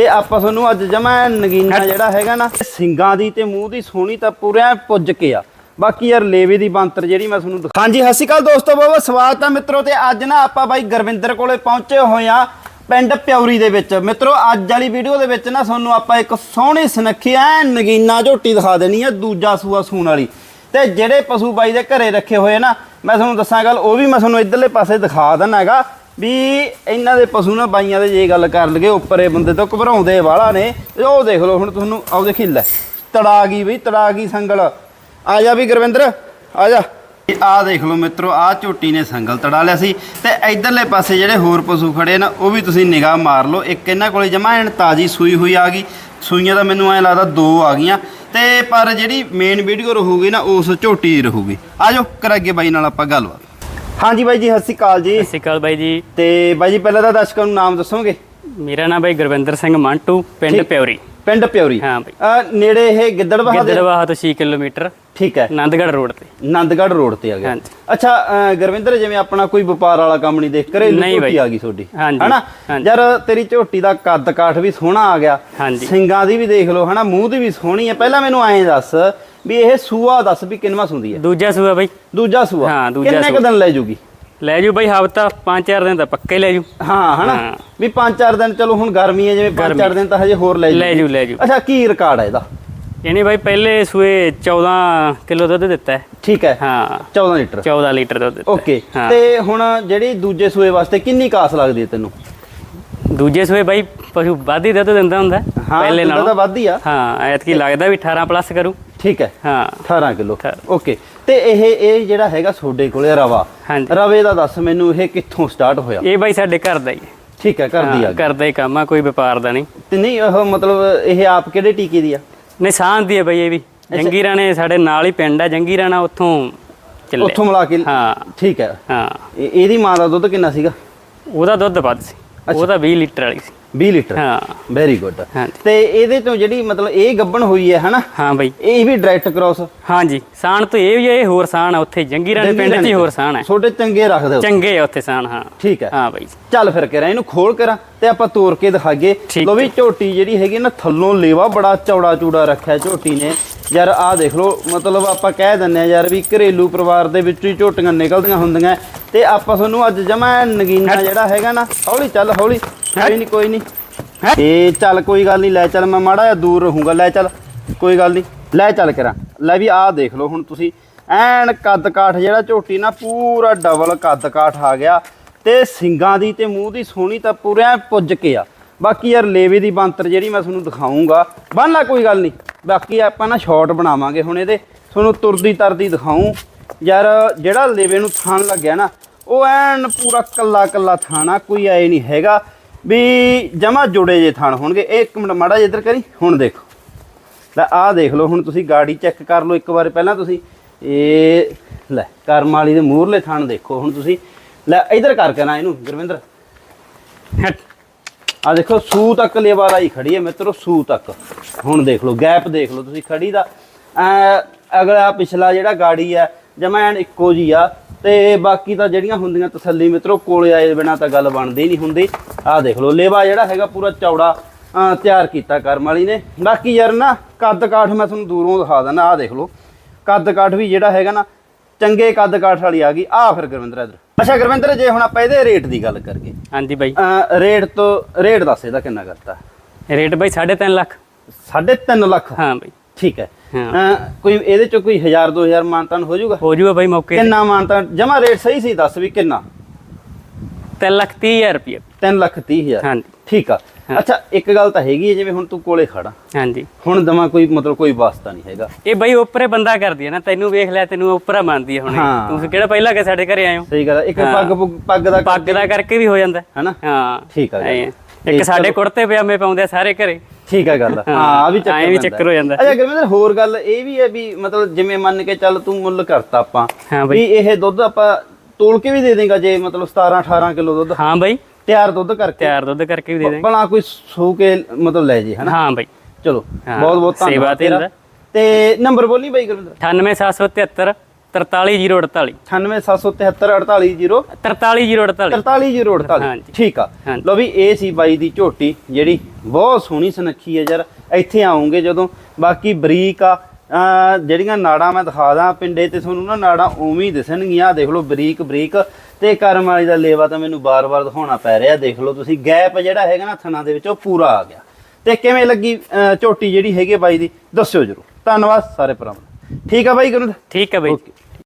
ਤੇ ਆਪਾਂ ਤੁਹਾਨੂੰ ਅੱਜ ਜਮਾ ਨਗੀਨਾ ਜਿਹੜਾ ਹੈਗਾ ਨਾ ਸਿੰਗਾਂ ਦੀ ਤੇ ਮੂੰਹ ਦੀ ਸੋਹਣੀ ਤਾਂ ਪੂਰਾ ਪੁੱਜ ਕੇ ਆ। ਬਾਕੀ ਯਾਰ ਲੇਵੇ ਦੀ ਬੰਤਰ ਜਿਹੜੀ ਮੈਂ ਤੁਹਾਨੂੰ ਦਿਖਾ- ਹਾਂਜੀ ਸਤਿ ਸ਼੍ਰੀ ਅਕਾਲ ਦੋਸਤੋ ਬਹੁਤ ਬਹੁਤ ਸਵਾਗਤ ਆ ਮਿੱਤਰੋ ਤੇ ਅੱਜ ਨਾ ਆਪਾਂ ਬਾਈ ਗੁਰਵਿੰਦਰ ਕੋਲੇ ਪਹੁੰਚੇ ਹੋਏ ਆ ਪਿੰਡ ਪਿਉਰੀ ਦੇ ਵਿੱਚ। ਮਿੱਤਰੋ ਅੱਜ ਵਾਲੀ ਵੀਡੀਓ ਦੇ ਵਿੱਚ ਨਾ ਤੁਹਾਨੂੰ ਆਪਾਂ ਇੱਕ ਸੋਹਣੀ ਸੁਨੱਖੀ ਐ ਨਗੀਨਾ ਝੋਟੀ ਦਿਖਾ ਦੇਣੀ ਆ ਦੂਜਾ ਸੂਆ ਸੂਣ ਵਾਲੀ। ਤੇ ਜਿਹੜੇ ਪਸ਼ੂ ਬਾਈ ਦੇ ਘਰੇ ਰੱਖੇ ਹੋਏ ਨਾ ਮੈਂ ਤੁਹਾਨੂੰ ਦੱਸਾਂ ਗੱਲ ਉਹ ਵੀ ਮੈਂ ਤੁਹਾਨੂੰ ਇਧਰਲੇ ਪਾਸੇ ਦਿਖਾ ਦਿੰਨਾ ਹੈਗਾ। ਵੀ ਇਹਨਾਂ ਦੇ ਪਸ਼ੂ ਨਾ ਬਾਈਆਂ ਦੇ ਜੇ ਗੱਲ ਕਰ ਲਗੇ ਉੱਪਰੇ ਬੰਦੇ ਤੋਂ ਘਬਰਾਉਂਦੇ ਵਾਲਾ ਨੇ। ਉਹ ਦੇਖ ਲਓ ਹੁਣ ਤੁਹਾਨੂੰ ਆਉ ਦੇਖੀ ਲੈ ਤੜਾ ਗਈ ਬਈ ਤੜਾ ਗਈ ਸੰਗਲ। ਆ ਜਾ ਵੀ ਗੁਰਵਿੰਦਰ, ਆ ਜਾ। ਆ ਦੇਖ ਲਓ ਮਿੱਤਰੋ, ਆ ਝੋਟੀ ਨੇ ਸੰਗਲ ਤੜਾ ਲਿਆ ਸੀ। ਤੇ ਇਧਰਲੇ ਪਾਸੇ ਜਿਹੜੇ ਹੋਰ ਪਸ਼ੂ ਖੜੇ ਨਾ, ਉਹ ਵੀ ਤੁਸੀਂ ਨਿਗਾਹ ਮਾਰ ਲਓ। ਇੱਕ ਇਹਨਾਂ ਕੋਲੇ ਜਮਾ ਐਨ ਤਾਜੀ ਸੂਈ ਹੋਈ ਆ ਗਈ। ਸੂਈਆਂ ਤਾਂ ਮੈਨੂੰ ਐ ਲੱਗਦਾ ਦੋ ਆ ਗਈਆਂ। ਤੇ ਪਰ ਜਿਹੜੀ ਮੇਨ ਵੀਡੀਓ ਰਹੂਗੀ ਨਾ, ਉਸ ਝੋਟੀ ਦੀ ਰਹੂਗੀ। ਆ ਜਾਓ ਕਰਾਂਗੇ ਬਾਈ ਨਾਲ ਆਪਾਂ ਗੱਲਬਾਤ। ਹਾਂਜੀ ਬਾਈ ਜੀ ਸਤਿ ਸ਼੍ਰੀ ਅਕਾਲ ਜੀ। ਸਤਿ ਸ਼੍ਰੀ ਅਕਾਲ ਬਾਈ ਜੀ। ਤੇ ਬਾਈ ਜੀ ਪਹਿਲਾਂ ਤਾਂ ਦਰਸ਼ਕਾਂ ਨੂੰ ਨਾਮ ਦੱਸੋਗੇ? ਮੇਰਾ ਨਾਮ ਬਾਈ ਗੁਰਵਿੰਦਰ ਸਿੰਘ ਮੰਟੂ ਪਿੰਡ। ਪਿਉਰੀ ਪਿੰਡ ਪਿਉਰੀ ਹਾਂ ਬਾਈ। ਨੇੜੇ ਇਹ ਗਿੱਦੜਬਾਹਾ ਦੇ? ਗਿੱਦੜਵਾਹ ਤੋਂ 6 ਕਿਲੋਮੀਟਰ। ਠੀਕ ਹੈ। ਆਨੰਦਗੜ੍ਹ ਰੋਡ ਤੇ। ਆਨੰਦਗੜ੍ਹ ਰੋਡ ਤੇ ਆ ਗਿਆ। ਹਾਂਜੀ। ਅੱਛਾ ਗੁਰਵਿੰਦਰ ਜਿਵੇਂ ਆਪਣਾ ਕੋਈ ਵਪਾਰ ਵਾਲਾ ਕੰਮ ਨਹੀਂ ਦੇਖ ਨਹੀਂ ਝੋਟੀ। ਆ ਗਈ ਤੁਹਾਡੀ। ਹਨਾ। ਯਾਰ ਤੇਰੀ ਝੋਟੀ ਦਾ ਕੱਦ ਕਾਠ ਵੀ ਸੋਹਣਾ ਆ ਗਿਆ। ਸਿੰਗਾਂ ਦੀ ਵੀ ਦੇਖ ਲਓ ਹਨਾ? ਮੂੰਹ ਦੀ ਵੀ ਸੋਹਣੀ ਹੈ ਪਹਿਲਾਂ ਮੈਨੂੰ ਐਂ ਦੱਸ ਵੀ ਇਹ ਸੂਆ ਦੱਸ ਵੀ ਕਿੰਨਵਾ ਸੁੰਦੀ ਹੈ? ਦੂਜਾ ਸੂਆ ਬਾਈ। ਦੂਜਾ ਸੂਆ? ਹਾਂ, ਦੂਜਾ ਕਿੰਨੇ ਕੁ ਸੂਆ। ਦਿਨ ਲੈ ਜੂਗੀ? ਲੈ ਜੂ ਬਾਈ ਹਫਤਾ 5-4 ਦਿਨ ਤਾਂ ਪੱਕੇ ਲੈ ਜੂ। ਹਾਂ ਹਨਾ? ਹਾਂ। ਵੀ 5-4 ਦਿਨ ਚਲੋ ਹੁਣ ਗਰਮੀ ਹੈ ਜਿਵੇਂ 5-4 ਗਰਮੀ। ਦਿਨ ਤਾਂ ਹਜੇ ਹੋਰ ਲੈ ਲੈ ਜੂ ਲੈ ਜੂ। ਅੱਛਾ ਕੀ ਰਿਕਾਰਡ ਹੈ ਇਹਦਾ? ਇਹਨੇ ਬਾਈ ਪਹਿਲੇ ਸੂਏ 14 ਕਿਲੋ ਦੁੱਧ ਦਿੱਤਾ ਹੈ। ਠੀਕ ਹੈ। ਹਾਂ। 14 ਲੀਟਰ। 14 ਲੀਟਰ ਦੁੱਧ ਦਿੱਤਾ ਓਕੇ। ਹਾਂ। ਤੇ ਹੁਣ ਜਿਹੜੀ ਦੂਜੇ ਸੂਏ ਵਾਸਤੇ ਕਿੰਨੀ ਕਾਸ ਲੱਗਦੀ ਹੈ ਤੈਨੂੰ? ਦੂਜੇ ਸੂਏ ਬਾਈ ਪਸ਼ੂ ਵੱਧ ਹੀ ਦੁੱਧ ਦਿੰਦਾ ਹੁੰਦਾ ਹਾਂ ਪਹਿਲੇ ਦੁੱਧ ਤਾਂ ਨਾਲੋਂ ਵੱਧ ਹੀ ਆ। ਹਾਂ ਐਤਕੀ ਲੱਗਦਾ ਵੀ 18 ਪਲੱਸ ਕਰੂ। ਠੀਕ ਹੈ? ਹਾਂ। 18 ਕਿਲੋ। ਓਕੇ। ਤੇ ਇਹ ਇਹ ਜਿਹੜਾ ਹੈਗਾ ਤੁਹਾਡੇ ਕੋਲੇ ਰਵਾ। ਹਾਂਜੀ। ਰਵੇ ਦਾ ਦੱਸ ਮੈਨੂੰ ਇਹ ਕਿੱਥੋਂ ਸਟਾਰਟ ਹੋਇਆ? ਇਹ ਬਾਈ ਸਾਡੇ ਘਰ ਦਾ ਹੀ। ਠੀਕ ਹੈ ਕਰਦੀ ਆ ਹਾਂ, ਘਰ ਦਾ ਹੀ ਕੰਮ ਆ ਕੋਈ ਵਪਾਰ ਦਾ ਨਹੀਂ। ਤੇ ਨਹੀਂ ਉਹ ਮਤਲਬ ਇਹ ਆਪ ਕਿਹੜੇ ਟੀਕੇ ਦੀ ਆ? ਨਿਸ਼ਾਨ ਦੀ ਹੈ ਬਈ ਇਹ ਵੀ। ਜੰਗੀ ਰਾਣੇ ਸਾਡੇ ਨਾਲ ਹੀ ਪਿੰਡ ਹੈ ਜੰਗੀ ਰਾਣਾ ਉੱਥੋਂ ਚੱਲੇ ਉੱਥੋਂ ਮਿਲਾ ਕੇ ਹਾਂ। ਠੀਕ ਹੈ। ਹਾਂ। ਇਹ- ਇਹਦੀ ਮਾਂ ਦਾ ਦੁੱਧ ਕਿੰਨਾ ਸੀਗਾ? ਉਹਦਾ ਦੁੱਧ ਵੱਧ ਸੀ। ਉਹਦਾ 20 ਲੀਟਰ ਵਾਲੀ ਸੀ। 20 ਲੀਟਰ ਹਾਂ। ਵੈਰੀ ਗੁੱਡ ਤੇ ਇਹਦੇ ਤੋਂ ਜਿਹੜੀ ਮਤਲਬ ਇਹ ਗੱਬਣ ਹੋਈ ਹੈ ਹਨਾ? ਹਾਂ ਬਈ। ਇਹ ਵੀ ਡਾਇਰੈਕਟ ਕ੍ਰਾਸ ਹਾਂਜੀ। ਸਾਣ ਤੋਂ ਇਹ ਵੀ ਇਹ ਹੋਰ ਸਾਣ ਆ ਉੱਥੇ ਜੰਗੀ ਰਾਣੇ ਪਿੰਡ 'ਚ ਹੋਰ ਸਾਣ ਹੈ। ਛੋਟੇ ਚੰਗੇ ਰੱਖਦੇ ਹੋ ਚੰਗੇ ਆ ਉੱਥੇ ਸਾਣ ਹਾਂ। ਠੀਕ ਹੈ। ਹਾਂ ਬਈ। ਚੱਲ ਫਿਰ ਕੇ ਇਹਨੂੰ ਖੋਲ ਕਰਾਂ ਤੇ ਆਪਾਂ ਤੋੜ ਕੇ ਠੀਕ ਲੋ ਵੀ ਝੋਟੀ ਜਿਹੜੀ ਹੈਗੀ ਨਾ ਥੱਲੋਂ ਲੇਵਾ ਬੜਾ ਚੌੜਾ ਚੂੜਾ ਰੱਖਿਆ ਝੋਟੀ ਨੇ। ਯਾਰ ਆਹ ਦੇਖ ਲਓ ਮਤਲਬ ਆਪਾਂ ਕਹਿ ਦਿੰਨੇ ਆ ਯਾਰ ਵੀ ਘਰੇਲੂ ਪਰਿਵਾਰ ਦੇ ਵਿੱਚੋਂ ਹੀ ਝੋਟੀਆਂ ਨਿਕਲਦੀਆਂ ਹੁੰਦੀਆਂ। ਤੇ ਆਪਾਂ ਤੁਹਾਨੂੰ ਅੱਜ ਜਮਾ ਨਗੀਨਾ ਜਿਹੜਾ ਹੈਗਾ ਨਾ ਹੌਲੀ ਚੱਲ ਹੌਲੀ। ਕੋਈ ਨਹੀਂ ਕੋਈ ਨਹੀਂ ਇਹ ਚੱਲ ਕੋਈ ਗੱਲ ਨਹੀਂ ਲੈ ਚੱਲ ਮੈਂ ਮਾੜਾ ਜਿਹਾ ਦੂਰ ਰਹੂੰਗਾ ਲੈ ਚੱਲ। ਕੋਈ ਗੱਲ ਨਹੀਂ ਲੈ ਚੱਲ ਕਰਾਂ। ਲੈ ਵੀ ਆਹ ਦੇਖ ਲਓ ਹੁਣ ਤੁਸੀਂ। ਐਨ ਕੱਦ ਕਾਠ ਜਿਹੜਾ ਝੋਟੀ ਨਾ ਪੂਰਾ ਡਬਲ ਕੱਦ ਕਾਠ ਆ ਗਿਆ। ਤੇ ਸਿੰਗਾਂ ਦੀ ਤੇ ਮੂੰਹ ਦੀ ਸੋਹਣੀ ਤਾਂ ਪੂਰਾ ਪੁੱਜ ਕੇ ਆ। ਬਾਕੀ ਯਾਰ ਲੇਵੇ ਦੀ ਬੰਤਰ ਜਿਹੜੀ ਮੈਂ ਤੁਹਾਨੂੰ ਦਿਖਾਉਂਗਾ ਬੰਨ ਲਾ ਕੋਈ ਗੱਲ ਨਹੀਂ ਬਾਕੀ ਆਪਾਂ ਨਾ ਸ਼ਾਰਟ ਬਣਾਵਾਂਗੇ ਹੁਣ ਇਹਦੇ। ਤੁਹਾਨੂੰ ਤੁਰਦੀ ਤਰਦੀ ਦਿਖਾਉਂ ਯਾਰ ਜਿਹੜਾ ਲੇਵੇ ਨੂੰ ਥਾਣ ਲੱਗਿਆ ਨਾ ਉਹ ਐਨ ਪੂਰਾ ਕੱਲਾ ਕੱਲਾ ਥਾਣਾ ਕੋਈ ਐ ਨਹੀਂ ਹੈਗਾ। ਵੀ ਜਮਾ ਜੁੜੇ ਜੇ ਥਾਣ ਹੋਣਗੇ। ਇਹ ਇੱਕ ਮਿੰਟ ਮਾੜਾ ਜਿਹਾ ਇੱਧਰ ਕਰੀ, ਹੁਣ ਦੇਖੋ। ਲੈ, ਆਹ ਦੇਖ ਲਓ, ਹੁਣ ਤੁਸੀਂ ਗਾੜੀ ਚੈੱਕ ਕਰ ਲਓ ਇੱਕ ਵਾਰ ਪਹਿਲਾਂ ਤੁਸੀਂ। ਇਹ, ਲੈ, ਕਰਮ ਵਾਲੀ ਦੇ ਮੂਹਰਲੇ ਥਾਣ ਦੇਖੋ, ਹੁਣ ਤੁਸੀਂ। ਲੈ, ਇੱਧਰ ਕਰ ਕੇ ਨਾ ਇਹਨੂੰ, ਗੁਰਵਿੰਦਰ। ਹਟ। ਆ ਦੇਖੋ, ਸੂ ਤੱਕ ਲੇਵਾਰ ਆਈ ਖੜੀ ਹੈ ਮਿੱਤਰੋ, ਸੂ ਤੱਕ। ਹੁਣ ਦੇਖ ਲਓ, ਗੈਪ ਦੇਖ ਲਓ ਤੁਸੀਂ ਖੜੀ ਦਾ। ਅਗਲਾ ਪਿਛਲਾ ਜਿਹੜਾ ਗਾੜੀ ਆ ਜਮਾ ਐਨ ਇੱਕੋ ਜੀ ਆ। ਤੇ ਬਾਕੀ ਤਾਂ ਜਿਹੜੀਆਂ ਹੁੰਦੀਆਂ ਤਸੱਲੀ ਮਿੱਤਰੋ ਕੋਲੇ ਆਏ ਬਿਨਾ ਤਾਂ ਗੱਲ ਬਣਦੀ ਨਹੀਂ ਹੁੰਦੀ। ਆਹ ਦੇਖ ਲਓ ਲੇਵਾ ਜਿਹੜਾ ਹੈਗਾ ਪੂਰਾ ਚੌੜਾ ਤਿਆਰ ਕੀਤਾ ਕਰਮ ਵਾਲੀ ਨੇ। ਬਾਕੀ ਯਾਰ ਨਾ ਕੱਦ ਕਾਠ ਮੈਂ ਤੁਹਾਨੂੰ ਦੂਰੋਂ ਦਿਖਾ ਦਿੰਦਾ ਆਹ ਦੇਖ ਲਓ। ਕੱਦ ਕਾਠ ਵੀ ਜਿਹੜਾ ਹੈਗਾ ਨਾ ਚੰਗੇ ਕੱਦ ਕਾਠ ਵਾਲੀ ਆ ਗਈ। ਆ ਫਿਰ ਗੁਰਵਿੰਦਰ ਇਧਰ। ਅੱਛਾ ਗੁਰਵਿੰਦਰ ਜੇ ਹੁਣ ਆਪਾਂ ਇਹਦੇ ਰੇਟ ਦੀ ਗੱਲ ਕਰੀਏ। ਹਾਂਜੀ ਬਾਈ। ਰੇਟ ਤੋਂ ਰੇਟ ਦੱਸ ਇਹਦਾ ਕਿੰਨਾ ਕਰਤਾ? ਰੇਟ ਬਾਈ 3.5 ਲੱਖ। 3.5 ਲੱਖ। ਹਾਂ ਬਾਈ। ਠੀਕ ਹੈ। ਹਾਂ। ਕੋਈ ਇਹਦੇ ਚ ਕੋਈ 1000 2000 ਮਾਨਤਾਨ ਹੋ ਜਾਊਗਾ? ਹੋ ਜੂਗਾ ਬਾਈ ਮੌਕੇ ਤੇ। ਕਿੰਨਾ ਮਾਨਤਾਨ? ਜਮਾ ਰੇਟ ਸਹੀ ਸੀ ਦੱਸ ਵੀ ਕਿੰਨਾ? 3 ਲੱਖ 30 ਹਜ਼ਾਰ ਰੁਪਏ 3 ਲੱਖ 30 ਹਜ਼ਾਰ। ਹਾਂਜੀ। ਠੀਕ ਆ। ਅੱਛਾ ਇੱਕ ਗੱਲ ਤਾਂ ਹੈਗੀ ਹੈ ਜਿਵੇਂ ਹੁਣ ਤੂੰ ਕੋਲੇ ਖੜਾ। ਹਾਂਜੀ। ਹੁਣ ਦਮਾ ਕੋਈ ਮਤਲਬ ਕੋਈ ਵਾਸਤਾ ਨਹੀਂ ਹੈਗਾ। ਇਹ ਬਾਈ ਉੱਪਰੇ ਬੰਦਾ ਕਰਦੀ ਹੈ ਨਾ ਤੈਨੂੰ ਵੇਖ ਲਿਆ ਤੈਨੂੰ ਉੱਪਰਾ ਮੰਨਦੀ ਹੈ ਹੁਣ। ਹਾਂ। ਤੁਸੀਂ ਕਿਹੜਾ ਪਹਿਲਾਂ ਕਿ ਸਾਡੇ ਘਰੇ ਹੋ? ਸਹੀ ਗੱਲ ਆ। ਇੱਕ। ਪੱਗ ਪੁੱਗ- ਪੱਗ ਦਾ ਪੱਗ ਦਾ ਕਰਕੇ ਵੀ ਹੋ ਜਾਂਦਾ। ਹੈਨਾ? ਹਾਂ। ਠੀਕ ਆ ਗੱਲ। ਐਂ ਆ। ਇੱਕ ਸਾਡੇ ਕੁੜਤੇ ਪਜਾਮੇ ਪਾਉਂਦੇ ਆ ਸਾਰੇ ਘਰੇ। ਠੀਕ ਹੈ ਗੱਲ ਹਾਂ ਆ ਵੀ ਚੱਕਰ ਐਂ ਵੀ। ਚੱਕਰ ਹੋ ਜਾਂਦਾ। ਅੱਛਾ ਗੁਰਮਿੰਦਰ ਹੋਰ ਗੱਲ ਇਹ ਵੀ ਹੈ ਵੀ ਮਤਲਬ ਜਿਵੇਂ ਮੰਨ ਕੇ ਚੱਲ ਤੂੰ ਮੁੱਲ ਕਰਤਾ ਆਪਾਂ ਵੀ ਇਹ ਦੁੱਧ ਆਪਾਂ ਤੋਲ ਕੇ ਵੀ ਦੇ ਦੇਗਾ ਜੇ ਮਤਲਬ 17 18 ਕਿਲੋ ਦੁੱਧ। ਹਾਂ ਬਾਈ। ਤਿਆਰ ਦੁੱਧ ਕਰਕੇ। ਤਿਆਰ ਦੁੱਧ ਕਰਕੇ ਵੀ ਦੇ ਦੇ ਭਲਾ ਕੋਈ ਸੂ ਕੇ ਮਤਲਬ ਲੈ ਜੇ ਹਨਾ? ਹਾਂ ਬਾਈ। ਚਲੋ ਬਹੁਤ ਬਹੁਤ ਸੇਵਾ ਧੰਨਵਾਦ ਤੇ ਹੁੰਦਾ। ਤੇ ਨੰਬਰ ਬੋਲੀ ਬਾਈ ਗੁਰਵਿੰਦਰ। 98773 43048 98773 43048 43048 ਹਾਂਜੀ। ਠੀਕ ਆ। ਲੋ ਵੀ ਇਹ ਸੀ ਬਾਈ ਦੀ ਝੋਟੀ ਜਿਹੜੀ ਬਹੁਤ ਸੋਹਣੀ ਸੁਨੱਖੀ ਹੈ ਯਾਰ। ਇੱਥੇ ਆਉਂਗੇ ਜਦੋਂ। ਬਾਕੀ ਬਰੀਕ ਆ। ਜਿਹੜੀਆਂ ਨਾੜਾਂ ਮੈਂ ਦਿਖਾ ਦਾਂ ਪਿੰਡੇ ਤੇ ਤੁਹਾਨੂੰ ਨਾ ਨਾੜਾਂ ਉਵੇਂ ਹੀ ਦਿਸਣਗੀਆਂ। ਦੇਖ ਲਓ ਬਰੀਕ ਬਰੀਕ। ਤੇ ਕਰਮ ਵਾਲੀ ਦਾ ਲੇਵਾ ਤਾਂ ਮੈਨੂੰ ਬਾਰ-ਬਾਰ ਦਿਖਾਉਣਾ ਪੈ ਰਿਹਾ। ਦੇਖ ਲਓ ਤੁਸੀਂ ਗੈਪ ਜਿਹੜਾ ਹੈਗਾ ਨਾ ਥਣਾ ਦੇ ਵਿੱਚ ਉਹ ਪੂਰਾ ਆ ਗਿਆ। ਤੇ ਕਿਵੇਂ ਲੱਗੀ ਝੋਟੀ ਜਿਹੜੀ ਹੈਗੀ ਆ ਬਾਈ ਦੀ ਦੱਸਿਓ ਜਰੂਰ। ਧੰਨਵਾਦ ਸਾਰੇ ਭਰਾਵਾਂ। ਠੀਕ ਆ ਬਾਈ ਗੁਰੂ ਠੀਕ ਹੈ ਬਾਈ।